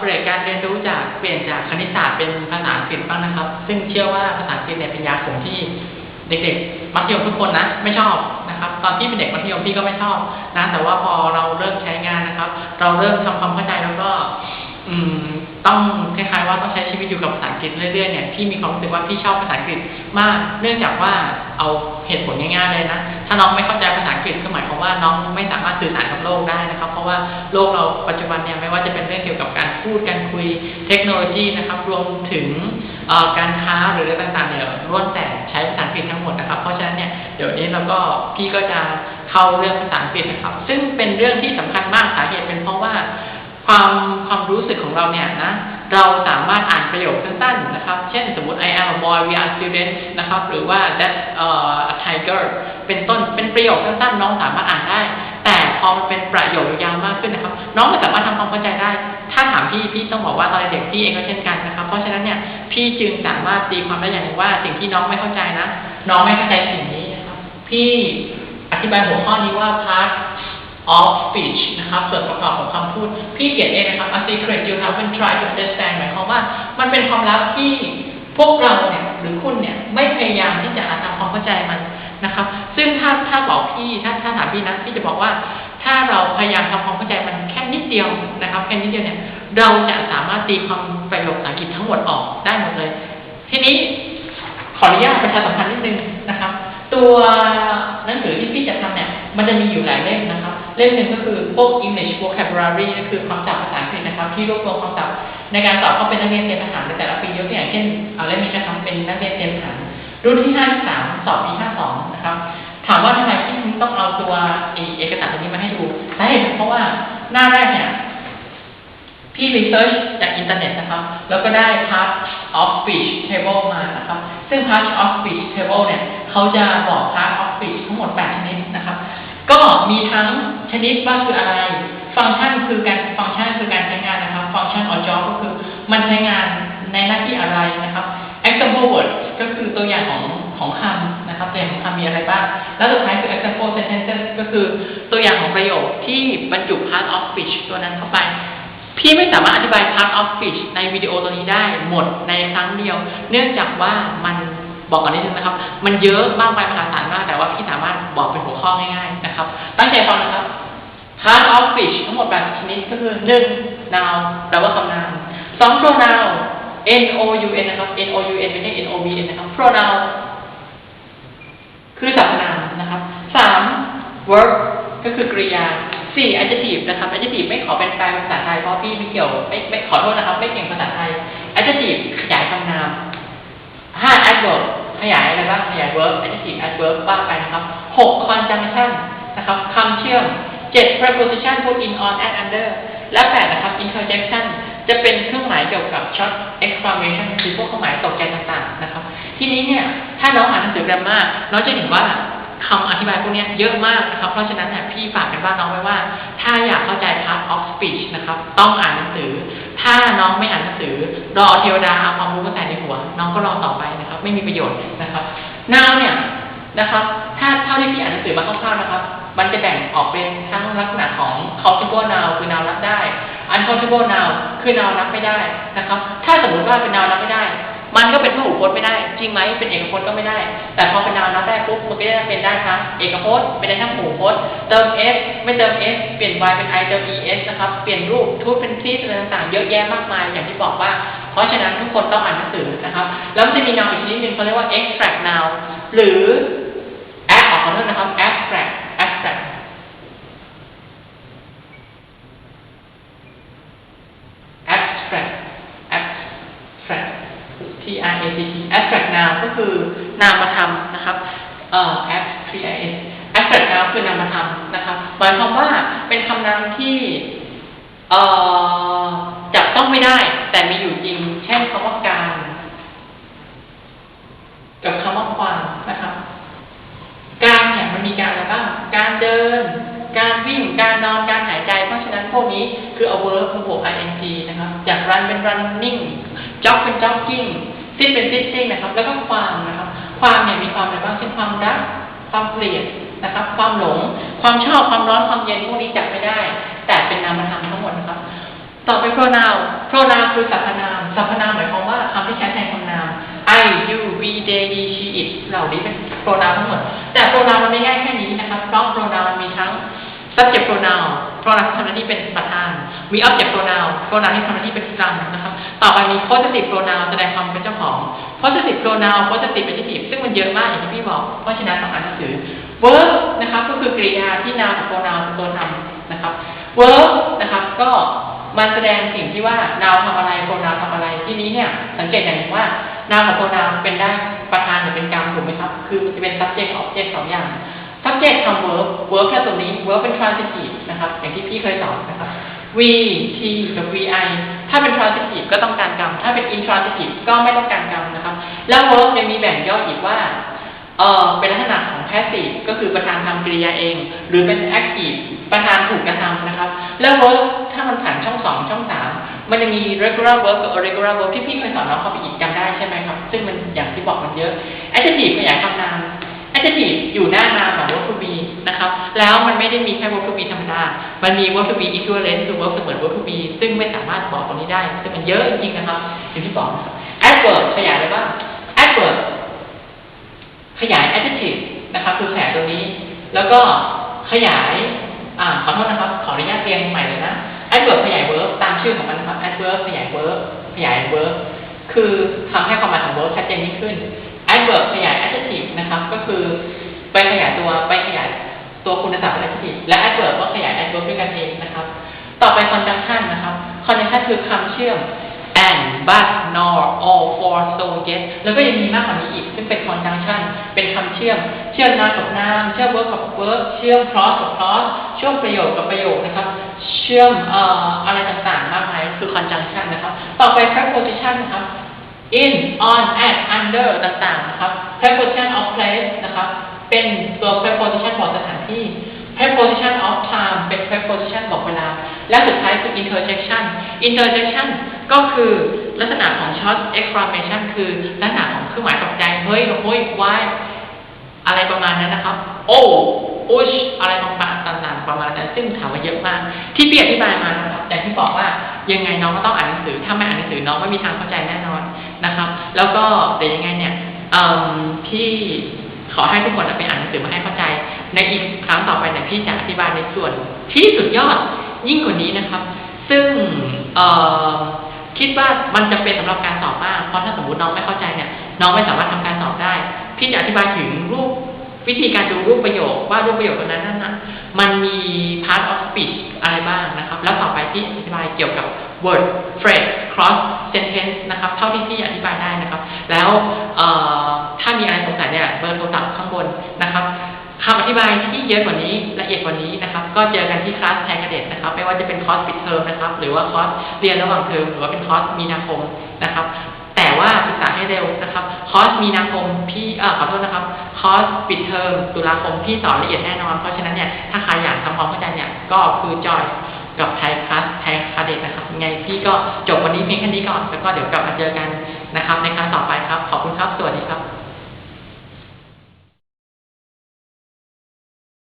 เปลี่ยนการเรียนรู้จากเปลี่ยนจากคณิตศาสตร์เป็นภาษาอังกฤษบ้างนะครับ ซึ่งเชื่อว่าภาษาอังกฤษเนี่ยเป็นยาขมที่เด็กๆมัธยมทุกคนนะไม่ชอบนะครับ ตอนที่เป็นเด็กมัธยมพี่ก็ไม่ชอบนะแต่ว่าพอเราเริ่มใช้งานนะครับ เราเริ่มทำความเข้าใจแล้วก็ อืม ต้องคล้ายๆว่าต้องใช้ชีวิตอยู่กับภาษาอังกฤษเรื่อยๆเนี่ยพี่มีความรู้สึกว่าพี่ชอบภาษาอังกฤษมาก เนื่องจากว่าเอาเหตุผลง่ายๆเลยนะ ถ้าน้องไม่เข้าใจภาษาอังกฤษก็หมายความว่าน้องไม่สามารถสื่อสารกับโลกได้นะครับ เพราะว่าโลกเราปัจจุบันเนี่ยไม่ว่าจะเป็นเรื่องเกี่ยวกับการพูดการคุยเทคโนโลยีนะครับ รวมถึงการค้าหรืออะไรต่างๆเนี่ยล้วนแต่ใช้ภาษาอังกฤษทั้งหมดนะครับ เพราะฉะนั้นเนี่ยเดี๋ยวนี้เราก็พี่ก็จะเข้าเรื่องภาษาอังกฤษนะครับ ซึ่งเป็นเรื่องที่สำคัญมากสาเหตุเป็นเพราะว่า ความความรู้สึกของเราเนี่ยนะเราสามารถอ่านประโยคสั้นๆนะครับ เช่นสมมติ I am a boy we are students นะครับ หรือว่า that uh, a tiger เป็นต้นเป็นประโยคสั้นๆ น้องสามารถอ่านได้ แต่พอมันเป็นประโยคยาวมากขึ้นนะครับ น้องไม่สามารถทำความเข้าใจได้ ถ้าถามพี่พี่ต้องบอกว่าตอนเด็กพี่เองก็เช่นกันนะครับ เพราะฉะนั้นเนี่ยพี่จึงสามารถตีความได้อย่างหนึ่งว่าสิ่งที่น้องไม่เข้าใจนะ น้องไม่เข้าใจสิ่งนี้นะครับพี่อธิบายหัวข้อนี้ว่า part of speech นะครับส่วนประกอบของคำพูด พี่เขียนเองนะครับ a secret you haven't tried to understand หมายความว่า มันเป็นความลับที่พวกเราเนี่ยหรือคุณเนี่ยไม่พยายามที่จะหาทำความเข้าใจมันนะครับ ซึ่งถ้าถ้าบอกพี่ถ้าถ้าถามพี่นะพี่จะบอกว่า ถ้าเราพยายามทำความเข้าใจมันแค่นิดเดียวนะครับแค่นิดเดียวเนี่ยเราจะสามารถตีความประโยคภาษาอังกฤษทั้งหมดออกได้หมดเลย ทีนี้ขออนุญาตประชาสัมพันธ์นิดนึงนะครับ ตัวหนังสือที่พี่จะทำเนี่ยมันจะมีอยู่หลายเล่มนะครับ เล่มหนึ่งก็คือพวก English vocabulary ก็คือคำศัพท์ภาษาอังกฤษนะครับ ที่รวบรวมคำศัพท์ในการสอบเข้าเป็นนักเรียนเตรียมทหารในแต่ละปียกตัวอย่างเช่นเอาเล่มนี้นะครับเป็นนักเรียนเตรียมทหารรุ่นที่ห้าที่สามสอบปีห้าสองนะครับ ถามว่าทำไมพี่ต้องเอาตัวเอเอกสารตัวนี้มาให้ดูสาเหตุเพราะว่าหน้าแรกเนี่ยพี่รีเสิร์ชจากอินเทอร์เน็ตนะครับ แล้วก็ได้ part of speech table มานะครับ ซึ่ง part of speech table เนี่ย เขาจะบอก part of speech ทั้งหมด 8 ชนิดนะครับ ก็มีทั้ง ชนิดว่าคืออะไร ฟังก์ชันคือการฟังก์ชันคือการใช้งานนะครับ ฟังก์ชัน or job ก็คือมันใช้งานในหน้าที่อะไรนะครับ example word ก็คือตัวอย่างของของคำนะครับตัวอย่างของคำมีอะไรบ้าง แล้วสุดท้ายคือ example sentence ก็คือตัวอย่างของประโยคที่บรรจุ part of speech ตัวนั้นเข้าไป พี่ไม่สามารถอธิบาย part of speech ในวิดีโอตัวนี้ได้หมดในครั้งเดียว เนื่องจากว่ามันบอกก่อนนิดนึงนะครับ มันเยอะมากไปมหาศาลมาก แต่ว่าพี่สามารถบอกเป็นหัวข้อง่ายๆนะครับ ตั้งใจฟังนะครับ part of speech ทั้งหมด8ชนิดก็คือ 1. noun แปลว่าคำนาม 2. pronoun n o u n นะครับ n o u n ไม่ใช่ n o v n นะครับ pronoun คือสรรพนามนะครับ 3. verb ก็คือกริยา 4. adjective นะครับ adjective ไม่ขอเป็นแปลเป็นภาษาไทยเพราะพี่ไม่เกี่ยวไม่ไม่ขอโทษนะครับ ไม่เก่งภาษาไทย adjective ขยายคำนาม 5. adverb ขยายอะไรบ้างขยาย verb adjective adverb ว่าไปนะครับ 6. conjunction นะครับคำเชื่อม 7. preposition put in on and under และ8นะครับ interjection จะเป็นเครื่องหมายเกี่ยวกับ short exclamation คือพวกเครื่องหมายตกใจต่างๆนะครับ ทีนี้เนี่ย ถ้าน้องอ่านหนังสือ grammar น้องจะเห็นว่าคำอธิบายพวกนี้เยอะมากนะครับ เพราะฉะนั้นเนี่ยพี่ฝากกันบ้านน้องไว้ว่า ถ้าอยากเข้าใจ part of speech นะครับ ต้องอ่านหนังสือ ถ้าน้องไม่อ่านหนังสือ รอเทวดาเอาความรู้มาใส่ในหัว น้องก็รอต่อไปนะครับ ไม่มีประโยชน์นะครับ now เนี่ยนะครับ ถ้าเท่าที่พี่อ่านหนังสือมาคร่าวๆนะครับ มันจะแบ่งออกเป็นทั้งลักษณะของ countable noun คือ noun รับได้ uncountable noun คือ noun รับไม่ได้นะครับ ถ้าสมมติว่าเป็น noun รับไม่ได้ มันก็เป็นพหูพจน์ไม่ได้ จริงไหมเป็นเอกพจน์ก็ไม่ได้ แต่พอเป็น noun รับได้ปุ๊บมันก็จะเป็นได้ทั้งเอกพจน์เป็นได้ทั้งพหูพจน์ เติม s ไม่เติม s เปลี่ยน y เป็น i เติม es นะครับเปลี่ยนรูปทูตเป็นที่อะไรต่างๆ เยอะแยะมากมายอย่างที่บอกว่า เพราะฉะนั้นทุกคนต้องอ่านหนังสือนะครับ แล้วมันจะมี noun อีกชนิดหนึ่งเขาเรียกว่า extract noun หรือ act ออกขอโทษนะครับ act abstract abstract abstract T R A C T abstract noun ก็ คือนามธรรมนะครับเอ่อ ab T I S abstract noun คือนามธรรมนะครับหมายความว่าเป็นคำนามที่เอ่อจับต้องไม่ได้ แต่มีอยู่จริง เช่นคำว่าการ กับคำว่าความนะครับ การเนี่ยมันมีการอะไรบ้างการเดิน การวิ่งการนอนการหายใจ เพราะฉะนั้นพวกนี้คือเอา verb มาบวก ing นะครับ จาก run เป็น running jog เป็น jogging sit เป็น sitting นะครับ แล้วก็ความนะครับ ความเนี่ยมีความอะไรบ้างเช่นความรักความเกลียดนะครับ ความหลง ความชอบความร้อนความเย็นพวกนี้จับไม่ได้ แต่เป็นนามธรรมทั้งหมดนะครับ ต่อไป pronoun pronoun คือสรรพนามสรรพนามหมายความว่าคำที่ใช้แทนคำนาม I you we they she it เหล่านี้เป็น pronoun ทั้งหมด แต่ pronoun มันไม่ง่ายแค่นี้นะครับ เพราะ pronoun มันมีทั้ง subject pronoun pronoun ที่ทำหน้าที่เป็นประธาน มี object pronoun pronoun ที่ทำหน้าที่เป็นกลางนะครับ ต่อไปมี possessive pronoun แสดงความเป็นเจ้าของ possessive pronoun possessive adjective ซึ่งมันเยอะมากอย่างที่พี่บอก เพราะฉะนั้นต้องอ่านหนังสือ verb นะครับก็คือกริยาที่ noun กับ pronoun เป็นตัวทำนะครับ verb นะครับก็มันแสดงสิ่งที่ว่า noun ทำอะไร pronoun ทำอะไรที่นี้เนี่ย สังเกตอย่างหนึ่งว่า noun กับ pronoun เป็นได้ประธานหรือเป็นกรรมถูกไหมครับ คือมันจะเป็น subject object สองอย่าง subject ทำ verb verb แค่ตัวนี้ verb เป็น transitive นะครับ อย่างที่พี่เคยสอนนะครับ we t กับ vi ถ้าเป็น transitive ก็ต้องการกรรม ถ้าเป็น intransitive ก็ไม่ต้องการกรรมนะครับ แล้ว verb ยังมีแบ่งย่อยอีกว่าเออเป็นลักษณะของ passive ก็คือประธานทำกริยาเอง หรือเป็น active ประธานถูกกระทำนะครับ แล้ว verb ถ้ามันผ่านช่องสองช่องสามมันจะมี regular verb กับ irregular verb ที่พี่เคยสอนน้องเข้าไปอีกจำได้ใช่ไหมครับ ซึ่งมันอย่างที่บอกมันเยอะ adjective ขยายคำนาม อยู่หน้านามของ verb to be นะครับ แล้วมันไม่ได้มีแค่ verb to be ธรรมดา มันมี verb to be equivalent คือ verb เสมือน verb to be ซึ่งไม่สามารถบอกตรงนี้ได้ซึ่งมันเยอะจริงๆนะครับอย่างที่บอกนะครับ adverb ขยายเลยว่า adverb ขยาย adjective นะครับคือขยายตัวนี้ แล้วก็ขยายอ่าขอโทษนะครับขออนุญาตเรียงใหม่เลยนะ adverb ขยาย verb ตามชื่อของมันนะครับ adverb ขยาย verb ขยาย verb คือทำให้ความหมายของ verb ชัดเจนยิ่งขึ้น adverb ขยาย adjective นะครับ ก็คือไปขยายตัวไปขยายตัวคุณศัพท์ adjective และ adverb ก็ขยาย adverb ด้วยกันเองนะครับ ต่อไป conjunction นะครับ conjunction คือคำเชื่อม and but nor or for so yet แล้วก็ยังมีมากกว่านี้อีก ซึ่งเป็น conjunction เป็นคำเชื่อม เชื่อมนามกับนาม เชื่อม verb กับ verb เชื่อม clause กับ clause เชื่อมประโยคกับประโยคนะครับ เชื่อมเอ่ออะไรต่างๆ มากมาย คือ conjunction นะครับ ต่อไป preposition นะครับ in on at under ต่างๆ นะครับ preposition of place นะครับ เป็นตัว preposition บอกสถานที่ preposition of time เป็น preposition บอกเวลา และสุดท้ายคือ interjection interjection ก็คือลักษณะของ short exclamation คือลักษณะของเครื่องหมายตกใจ เฮ้ยโฮ้ย why อะไรประมาณนั้นนะครับ โอ้อุชอะไรต่างๆต่างๆประมาณนั้นซึ่งถามว่าเยอะมาก ที่พี่อธิบายมานะครับอย่ที่บอกว่ายังไงน้องก็ต้องอ่านหนังสือ ถ้าไม่อ่านหนังสือน้องไม่มีทางเข้าใจแน่นอน นะครับ แล้วก็แต่ยังไงเนี่ยพี่ขอให้ทุกคนไปอ่านหนังสือมาให้เข้าใจ ในอีกครั้งต่อไปเนี่ยพี่จะอธิบายในส่วนที่สุดยอดยิ่งกว่านี้นะครับ ซึ่งคิดว่ามันจะเป็นสำหรับการสอบมาก เพราะถ้าสมมติน้องไม่เข้าใจเนี่ยน้องไม่สามารถทำการสอบได้ พี่จะอธิบายถึงรูปวิธีการดูรูปประโยคว่ารูปประโยคตัวนั้นน่ะมันมี part of speech อะไรบ้างนะครับ แล้วต่อไปพี่อธิบายเกี่ยวกับ word phrase cross sentence นะครับเท่าที่พี่อธิบายได้นะครับ แล้วถ้ามีอะไรสงสัยเนี่ยเบอร์โทรศัพท์ข้างบนนะครับคำอธิบายที่เยอะกว่านี้ละเอียดกว่านี้นะครับ ก็เจอกันที่คลาสแทนกระเด็ดนะครับ ไม่ว่าจะเป็นคอร์สปิดเทอมนะครับ หรือว่าคอร์สเรียนระหว่างเทอมหรือว่าเป็นคอร์สมีนาคมนะครับ แต่ว่าศึกษาให้เร็วนะครับ คอร์สมีนาคมพี่เออขอโทษนะครับ คอร์สปิดเทอมตุลาคมพี่สอนละเอียดแน่นอน เพราะฉะนั้นเนี่ยถ้าใครอยากทำความเข้าใจเนี่ยก็คือจอย กับไทยคลาสไทยคาเด็กนะครับยังไงพี่ก็จบวันนี้เพียงแค่นี้ก่อน แล้วก็เดี๋ยวกลับมาเจอกันนะครับ ในครั้งต่อไปครับ ขอบคุณครับ สวัสดีครับ